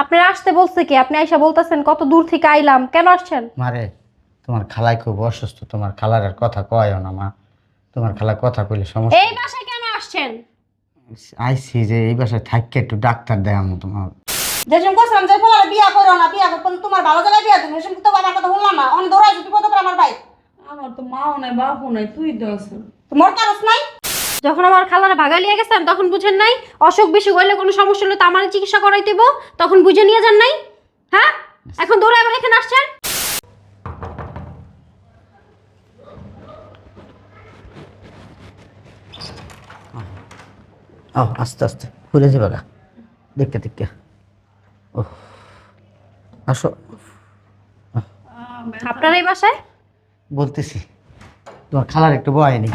আপনারা আসতে বলছে কি? আপনি আইসা বলতেছেন কত দূর থেকে আইলাম কেন আসছেন? মারে তোমার খালাই খুব অসুস্থ তোমার খালার আর কথা কয়ও না মা। তোমার খালা কথা কইলে সমস্যা এই বাসায় কেন আসছেন? আইসি যে এই বাসায় থাককে একটু ডাক্তার দেখামো তোমার যেসব করছিলাম যে বলার বিয়া করো না বিয়া করো তোমার ভালো জায়গায় বিয়া তুমি সেসব তো কথা বললাম না। অন দৌড়াই যদি করে আমার ভাই। আমার তো মাও নাই বাপও নাই তুই তো আছো মোর কারস নাই? যখন আমার খালারা ভাগা লিয়ে গেছেন তখন বুঝেন নাই অসুখ বিসুখ হইলে কোনো সমস্যা হলে তো আমার চিকিৎসা করাই দিব তখন বুঝে নিয়ে যান নাই। হ্যাঁ? এখন দৌড়ে আবার এখানে আসছেন? ও আস্তে আস্তে খুলে যাবে গা। দেখতে দেখতে। ও আসো। আপনার এই বাসায়? বলতেছি তোমার খালার একটু বয় নেই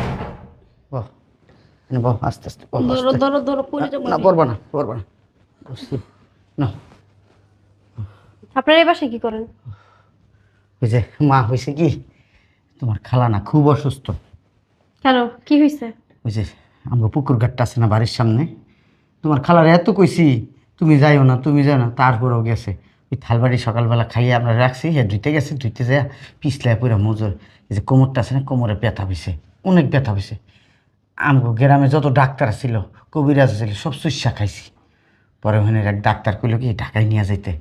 বহ আস্তে আস্তে ধরো ধরো ধরো না পড়বা না পড়বা না। বসছি। না আপনার এই বাসায় কি করেন? ওই যে মা হয়েছে কি? তোমার খালা না খুব অসুস্থ। কেন? কি হয়েছে ওই যে আমার পুকুর ঘাটটা আছে না বাড়ির সামনে? তোমার খালার এত কইছি তুমি যাইও না তুমি যাও না তারপরেও গেছে। ওই থালবাড়ি সকালবেলা খাইয়ে আমরা রাখছি হ্যাঁ ধুইতে গেছে ধুইতে যায় পিছলায় পুরো মজুর। এই যে কোমরটা আছে না কোমরে ব্যথা হয়েছে অনেক ব্যথা হয়েছে আমগো গ্রামে যত ডাক্তার ছিল কবিরাজ ছিল সব সুস্যা খাইছি। পরে ওখানে এক ডাক্তার কইলো কি ঢাকায় নিয়ে যাইতে।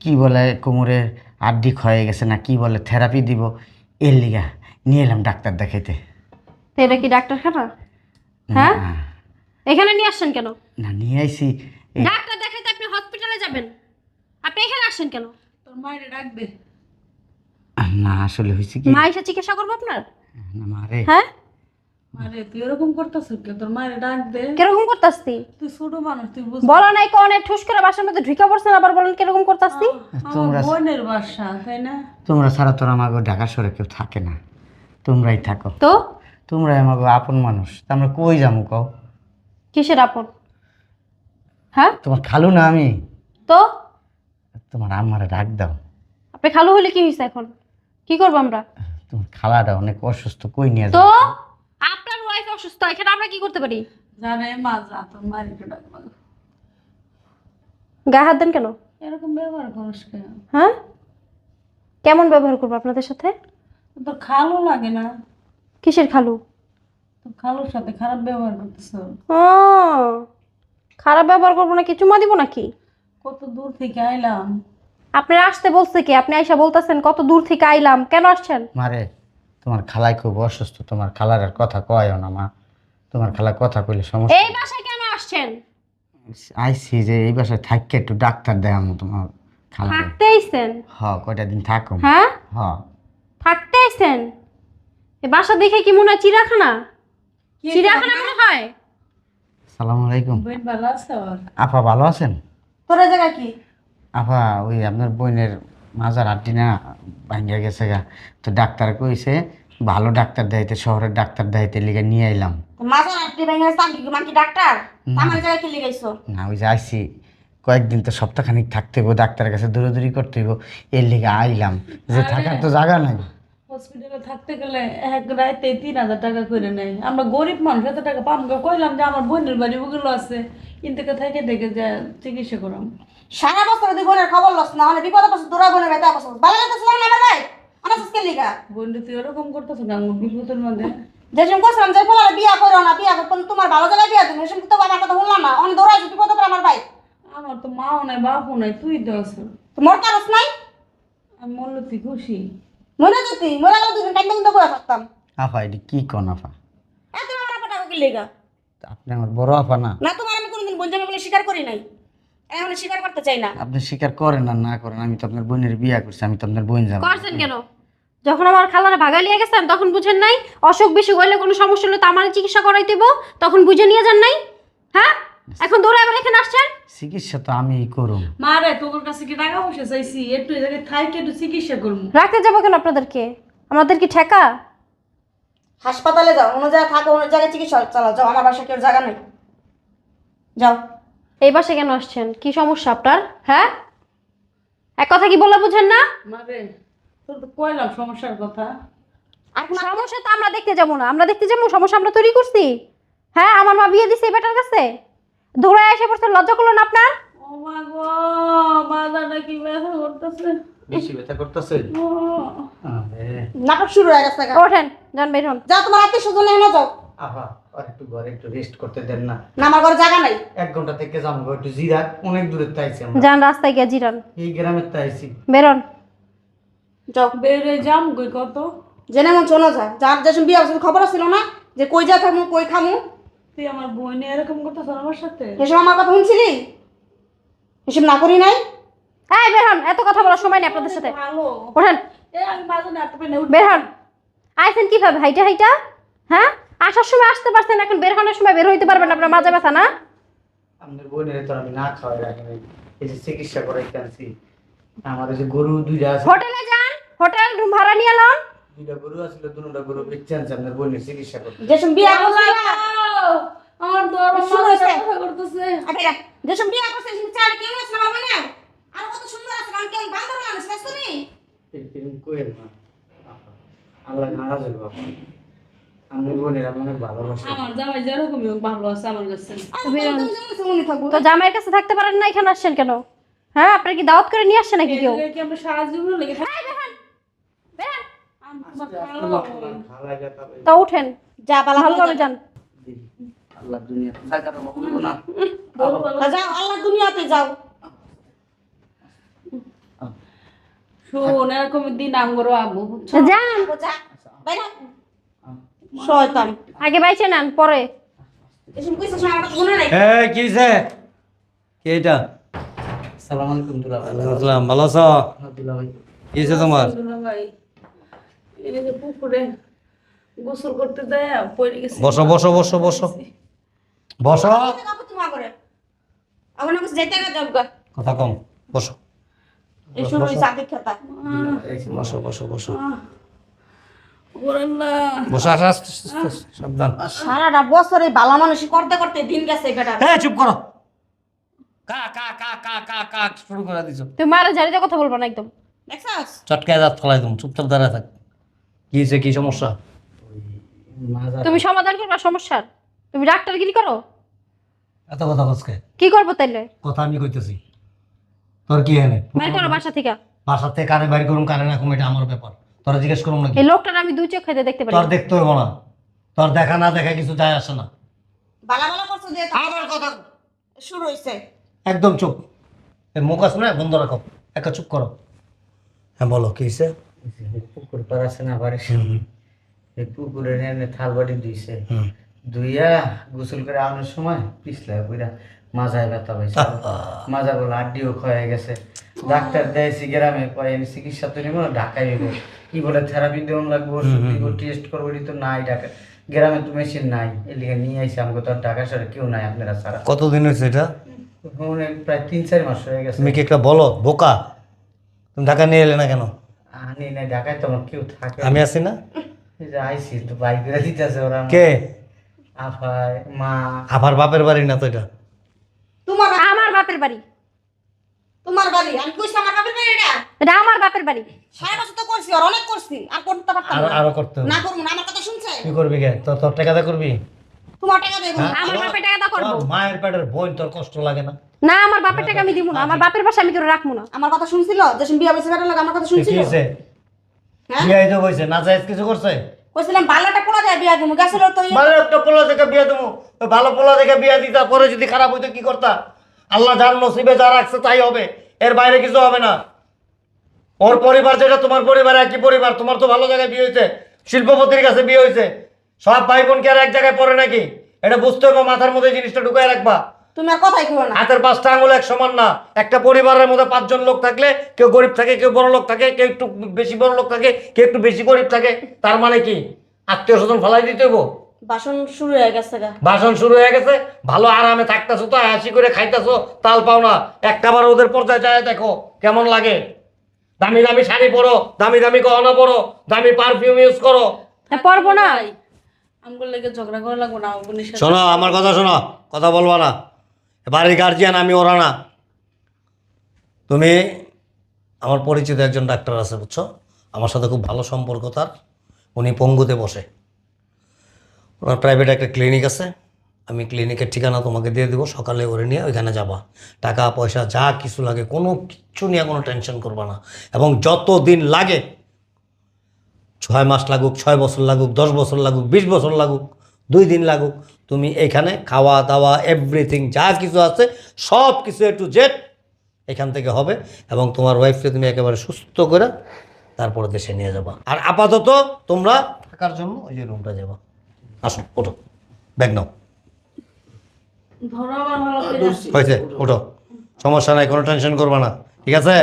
কি বলে কোমরের আড্ডি ক্ষয়ে গেছে না কি বলে থেরাপি দিব? এর লিগা নিয়ে এলাম ডাক্তার দেখাইতে। এটা কি ডাক্তারখানা? হ্যাঁ? এখানে নিয়ে আসছেন কেন? না নিয়ে আইছি। ডাক্তার দেখাইতে আপনি হসপিটালে যাবেন। আপনি এখানে আসছেন কেন? তোর মায়ের ডাকবে। না আসলে হয়েছে কি? মা এসে চিকিৎসা করব আপনার? না মারে। হ্যাঁ? মারে তুই এরকম করতেছ কে তোর মায়ের ডাক দে। কীরকম করতাসতি? তুই ছোট মানুষ তুই বুঝ বলো নাই কোনে ঠুস করে বাসার মধ্যে ঢুকে পড়ছেন আবার বলেন কীরকম করতাসতি? তোমরা- বোনের বাসা তাই না? তোমরা ছাড়া তোর আমাকে ঢাকা শহরে কেউ থাকে না। তোমরাই থাকো। তো? তোমরাই আমাকে আপন মানুষ। আমরা কই যাব কও? কিসের আপন? হ্যাঁ? তোমার খালু না আমি? তো? তোমার আম্মারে ডাক দাও। আপনি খালু হলে কি হয়েছে এখন? কি করব আমরা? তোমার খালাটা অনেক অসুস্থ কই নিয়ে তো? অসুস্থ এখানে আমরা কি করতে পারি? জানে মা যা তোর মায়ের ডাকবা গায়ে হাত দেন কেন? এরকম ব্যবহার করিস কেন? হ্যাঁ? কেমন ব্যবহার করব আপনাদের সাথে? তোর খালো লাগে না। কিসের খালু? তোর খালুর সাথে খারাপ ব্যবহার করতেছ। ও খারাপ ব্যবহার করব নাকি? চুমা দিব নাকি? কত দূর থেকে আইলাম। আপনারা আসতে বলছে কি? আপনি আইসা বলতেছেন কত দূর থেকে আইলাম? কেন আসছেন? মারে। তোমার খালাই খুব অসুস্থ তোমার খালার আর কথা কয়ও না মা। তোমার খালা কথা কইলে সমস্যা এই বাসায় কেন আসছেন? আইসি যে এই বাসায় থাককে একটু ডাক্তার দেখামো তোমার খালা থাকতে আইছেন? হ কয়টা দিন থাকো হ্যাঁ? হ। থাকতে আইছেন? এই বাসা দেখে কি মনে হয় চিড়াখানা চিড়িয়াখানা মনে হয়? সালাম আলাইকুম। বোন ভালো আছে ওর আপা ভালো আছেন? তোর এই জায়গায় কি? আপা ওই আপনার বোনের মাজার আড্ডি না ভাঙ্গা গেছে গা। তো ডাক্তার কইছে ভালো ডাক্তার দেখাইতে শহরের ডাক্তার দেখাইতে লিগে নিয়ে আইলাম। মাঝে রাত্রি ভেঙে গেছে কি মানকি ডাক্তার? আমার জায়গায় কি লিগাইছো? না ওই যে কয়েকদিন তো সপ্তাহখানিক থাকতে হইব ডাক্তারের কাছে দৌড়াদৌড়ি করতে হইব এর লিগে আইলাম। যে থাকার তো জায়গা নাই। হসপিটালে থাকতে গেলে এক রাইতে তিন হাজার টাকা করে নেয়। আমরা গরিব মানুষ এত টাকা পাম কে কইলাম যে আমার বোনের বাড়ি ওগুলো আছে। কিন্তু থেকে দেখে যে চিকিৎসা করাম। সারা বছর দুই বোনের খবর লস না হলে বিপদ বছর দৌড়া বোনের বেতা বছর ভালো লাগতেছিল না আমার ভাই লিগা? তুই করতেছ না আমার বিপদের মধ্যে। যেসব করছিলাম যে বলার বিয়া করো না বিয়া করো তোমার ভালো জায়গায় বিয়া তুমি তো আমার কথা বললাম না। অনেক বিপদ করে আমার ভাই। আমার তো মাও নাই বাপও নাই তুই তো আছো। মোর কারস নাই? আমি তুই খুশি। মনে যদি মরে গেল দুদিন টাইম কিন্তু বয়ে থাকতাম। আফা এটি কি কন আফা? এত আমার আপা টাকা কি লিগা? আপনি আমার বড় আফা না। না তোমার আমি কোনোদিন বলে স্বীকার করি নাই। এখন স্বীকার করতে চাই না। আপনি স্বীকার করেন আর না করেন আমি তো আপনার বোনের বিয়া করছি আমি তো আপনার বোন যাব। করছেন কেন? যখন আমার খালারা ভাগা লিয়ে গেছেন তখন বুঝেন নাই? অসুখ বিসুখ হইলে কোনো সমস্যা হলে তো আমার চিকিৎসা করাই দিব তখন বুঝে নিয়ে যান নাই? হ্যাঁ? এখন দৌড়ে আবার এখানে আসছেন? চিকিৎসা তো আমি করুম। মা রে তোর কাছে কি টাকা পয়সা চাইছি? একটু এই জায়গায় থাইকে একটু চিকিৎসা করব রাখতে যাব কেন আপনাদেরকে? আমাদের কি ঠেকা? হাসপাতালে যাও অন্য জায়গায় থাকো অন্য জায়গায় চিকিৎসা চালাও যাও আমার বাসায় কেউ জায়গা নেই। যাও। এই বাসে কেন আসছেন? কি সমস্যা আপনার? হ্যাঁ? এক কথা কি বলে বুঝেন না? মা তোর তো কইলাম সমস্যার কথা। আর সমস্যা তো আমরা দেখতে যাব না। আমরা দেখতে যাব সমস্যা আমরা তৈরি করছি। হ্যাঁ আমার মা বিয়ে দিছে এই বেটার কাছে। দৌড়ায় এসে পড়ছে লজ্জা করল না আপনার? ও মা গো মা কি ব্যথা করতেছে। বেশি ব্যথা করতেছে? নাটক শুরু হয়ে গেছে ওঠেন যান বের হন। যাও তোমার আত্মীয় স্বজন এনে যাও। আহা আর একটু ঘরে একটু রেস্ট করতে দেন না। না আমার ঘরে জায়গা নাই। এক ঘণ্টা থেকে যাব একটু জিরা অনেক দূরের তাইছি আমরা। যান রাস্তায় গিয়ে জিরান। এই গ্রামের তাইছি বেরোন। যাও বেড়ে যাম কই কত? জেনে মন শোনো যা যার যেসব বিয়ে হচ্ছে খবর ছিল না যে কই যা থাকব কই খামু। তুই আমার বোন এরকম করতেছ আমার সাথে? এসব আমার কথা শুনছিলি? এসব না করি নাই? এই বের হন এত কথা বলার সময় নেই আপনাদের সাথে। ভালো। ওঠেন। বের হন আইছেন কীভাবে? হাইটা হাইটা? হ্যাঁ? আসার সময় আসতে পারছেন এখন বের হওয়ার সময় বের হইতে পারবেন আপনার মাঝে ব্যথা না? আমাদের বোনের তো আমি না খাওয়াই রাখি এই যে চিকিৎসা করাইতে আনছি। আমাদের যে গরু দুইটা আছে। হোটেলে যান হোটেল রুম ভাড়া নিয়ে লন। দুইটা গরু আছিল দুটা গরু বেঁচে আনছে আপনার বোনের চিকিৎসা করতে। যেসব বিয়ে করছে। আমার দর শুরু। ব্যথা করতেছে। যেসব বিয়া করছে সেসব চাল কেমন আছে আমার মনে আর কত সুন্দর আছে আমি কেমন বান্দর মানুষ না তুমি এরকম কোয়েল না আল্লাহ নারাজ হইব তো জামাইয়ের কাছে থাকতে পারেন না এখানে আসছেন কেন? হ্যাঁ আপনার কি দাওয়াত করে নিয়ে আসছে নাকি কেউ? তো উঠেন যা পালা ভালোভাবে যান। আল্লাহ দুনিয়াতে যাও। শোন এরকম দিন আমগরও আবু যান। বাইরে শয়তান। আগে বাইছে নেন পরে। এই কি হইছে? কি এটা? সালাম আলাইকুম দুলা ভাই আসসালাম ভালো আছো? দুলা ভাই। কি হয়েছে তোমার? ভাই। এই যে পুকুরে গোসল করতে যায় পড়ে গেছে। বসো বসো বসো বসো। বসো। করে আমার কাছে যেতে গা। কথা কম বসো। এই শুরু হইছে আগে খেতা। বসো বসো বসো। বসো আস সাবধান। সারাটা বছর এই ভালো মানুষই করতে করতে দিন গেছে বেটা হ্যাঁ চুপ করো। কা কা কা কা কা কা শুরু করে দিছো। তুমি মারা জারিতে কথা বলব না একদম। দেখছাস? চটকায় দাঁত ফলাই তুমি চুপচাপ দাঁড়ায় থাক। কি হয়েছে কি সমস্যা? তুমি সমাধান করবা সমস্যার? তুমি ডাক্তার ডাক্তারগিরি করো? এত কথা কসকে কি? করব তাইলে? কথা আমি কইতেছি। তোর কি এনে? বের করো বাসা থেকে। বাসার থেকে কানে বাইর করুম কানে রাখুম এটা আমার ব্যাপার। তোরা জিজ্ঞেস করুম নাকি? এই লোকটার আমি দুই চোখ খেতে দেখতে পারি তোর দেখতে হইব না। তোর দেখা না দেখা কিছু যায় আসে না। বালা বালা করছ যে আমার কথা শুরু হইছে। একদম চুপ। এর মুখ আছে না? বন্ধ রাখো। একটা চুপ করো। হ্যাঁ বলো কি হয়েছে পুকুর পার আছে না বাড়ির সামনে? এই পুকুরে এনে থাল বাড়ি দিয়েছে দুইয়া গোসল করে আনার সময় পিছলা কইরা মাজায় ব্যথা পাইছে। মাজা বলে আড্ডিও ক্ষয়ে গেছে। ডাক্তার দেয়ছি গ্রামে কয় আমি চিকিৎসা তো নিব না ঢাকায় কি বলে থেরাপি দেওয়ান লাগবো ওষুধ দিব টেস্ট করব এটি তো নাই ঢাকা গ্রামে তো মেশিন নাই এলিগে নিয়ে আইসি আমাকে তো ঢাকা শহরে কেউ নাই আপনারা ছাড়া। কতদিন হয়েছে এটা? প্রায় তিন চার মাস হয়ে গেছে। তুমি কি একটা বলো বোকা? তুমি ঢাকা নিয়ে এলে না কেন? আনি নাই ঢাকায় তো আমার কেউ থাকে আমি আছি না? এই যে আইসি তো বাইক করে দিতেছে ওরা। কে? আফায় মা। আবার বাপের বাড়ি না তো এটা? তোমার আমার বাপের বাড়ি। তোমার বাড়ি? আমি কইছি আমার বাপের বাড়ি এটা? এটা আমার বাপের বাড়ি। সারা বছর তো করছি আর অনেক করছি। আর করতে পারতাম আরও না। আরও করতে হবে। না করব না আমার কথা শুনছে? কি করবি কে? তোর তোর টাকাটা করবি? তোমার টাকা দেবো। হ্যাঁ? আমার বাপের টাকা দা করব। তোর মায়ের পেটের বোন তোর কষ্ট লাগে না। না আমার বাপের টাকা আমি দিব না। আমার বাপের বাসা আমি রাখব না। আমার কথা শুনছিল? বিয়া বসে আমার কথা কি শুনছিল? হয়েছে হ্যাঁ? বিয়ে তো হয়েছে না যাইজ কিছু করছে? কইছিলাম ভালোটা পোলা যায় বিয়া দেবো গেছিল তো ভালো একটা পোলা দেখে বিয়ে দেবো ভালো পোলা দেখে বিয়ে দিতা পরে যদি খারাপ হইতো কি করতা? আল্লাহ যার নসিবে যা রাখছে তাই হবে। এর বাইরে কিছু হবে না। ওর পরিবার যেটা তোমার পরিবার একই পরিবার। তোমার তো ভালো জায়গায় বিয়ে হয়েছে। শিল্পপতির কাছে বিয়ে হয়েছে। সব ভাই বোন কি আর এক জায়গায় পড়ে নাকি? এটা বুঝতে হবে মাথার মধ্যে জিনিসটা ঢুকায় রাখবা। তুমি আর কথাই না। হাতের পাঁচটা আঙুল এক সমান না। একটা পরিবারের মধ্যে পাঁচজন লোক থাকলে কেউ গরিব থাকে কেউ বড় লোক থাকে কেউ একটু বেশি বড় লোক থাকে কেউ একটু বেশি গরিব থাকে তার মানে কি? আত্মীয় স্বজন ফেলাই দিতে হইব? বাসন শুরু হয়ে গেছে গা। ভাষণ শুরু হয়ে গেছে ভালো আরামে থাকতেছো তো হাসি করে খাইতেছো তাল পাও না। একটা বার ওদের পর্যায়ে যায় দেখো কেমন লাগে। দামি দামি শাড়ি পরো দামি দামি গহনা পরো দামি পারফিউম ইউজ করো। তা পারব না। আমগুলো লেগে ঝগড়া করা লাগবো না আমার বোনের সাথে শোনো আমার কথা শোনো কথা বলবা না। বাড়ির গার্জিয়ান আমি ওরা না। তুমি আমার পরিচিত একজন ডাক্তার আছে বুঝছ? আমার সাথে খুব ভালো সম্পর্ক তার। উনি পঙ্গুতে বসে। ওনার প্রাইভেট একটা ক্লিনিক আছে। আমি ক্লিনিকের ঠিকানা তোমাকে দিয়ে দেবো, সকালে ওরে নিয়ে ওইখানে যাবা। টাকা, পয়সা, যা কিছু লাগে, কোনো কিছু নিয়ে কোনো টেনশন করবা না। এবং যত দিন লাগে, ছয় মাস লাগুক, ছয় বছর লাগুক, দশ বছর লাগুক, বিশ বছর লাগুক, দুই দিন লাগুক, তুমি এখানে খাওয়া, দাওয়া এভরিথিং যা কিছু আছে, সব কিছু একটু জেট এখান থেকে হবে। এবং তোমার ওয়াইফকে তুমি একেবারে সুস্থ করে তারপরে দেশে নিয়ে যাবা। আর আপাতত তোমরা থাকার জন্য ওই যে রুমটা যাবা। আসো ওঠো। ব্যাগ নাও। হয়েছে ওঠো। সমস্যা নাই কোনো টেনশন করবা না। ঠিক আছে?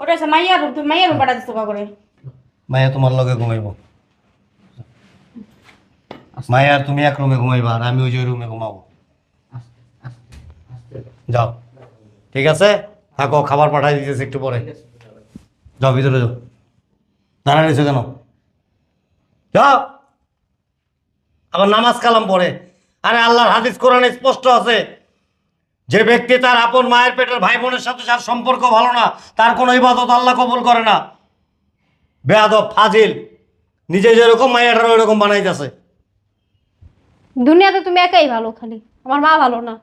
ওটা মাইয়া তুমি মাইয়া রুম পাঠা দিচ্ছ করে? মায়া তোমার লগে ঘুমাইব। মায়া আর তুমি এক রুমে ঘুমাইবা আর আমি ওই যে রুমে ঘুমাবো। যাও। ঠিক আছে? থাকো খাবার পাঠাই দিতেছে একটু পরে। যাও ভিতরে যাও। দাঁড়া রয়েছে কেন? যাও। আবার নামাজ কালাম পড়ে। আরে আল্লাহর হাদিস, কোরআনে স্পষ্ট আছে। যে ব্যক্তি তার আপন মায়ের পেটের ভাই বোনের সাথে যার সম্পর্ক ভালো না, তার কোনো ইবাদত আল্লাহ কবুল করে না। বেয়াদব, ফাজিল, নিজে যেরকম মায়ের ওইরকম বানাইতেছে। দুনিয়াতে তুমি একাই ভালো খালি। আমার মা ভালো না।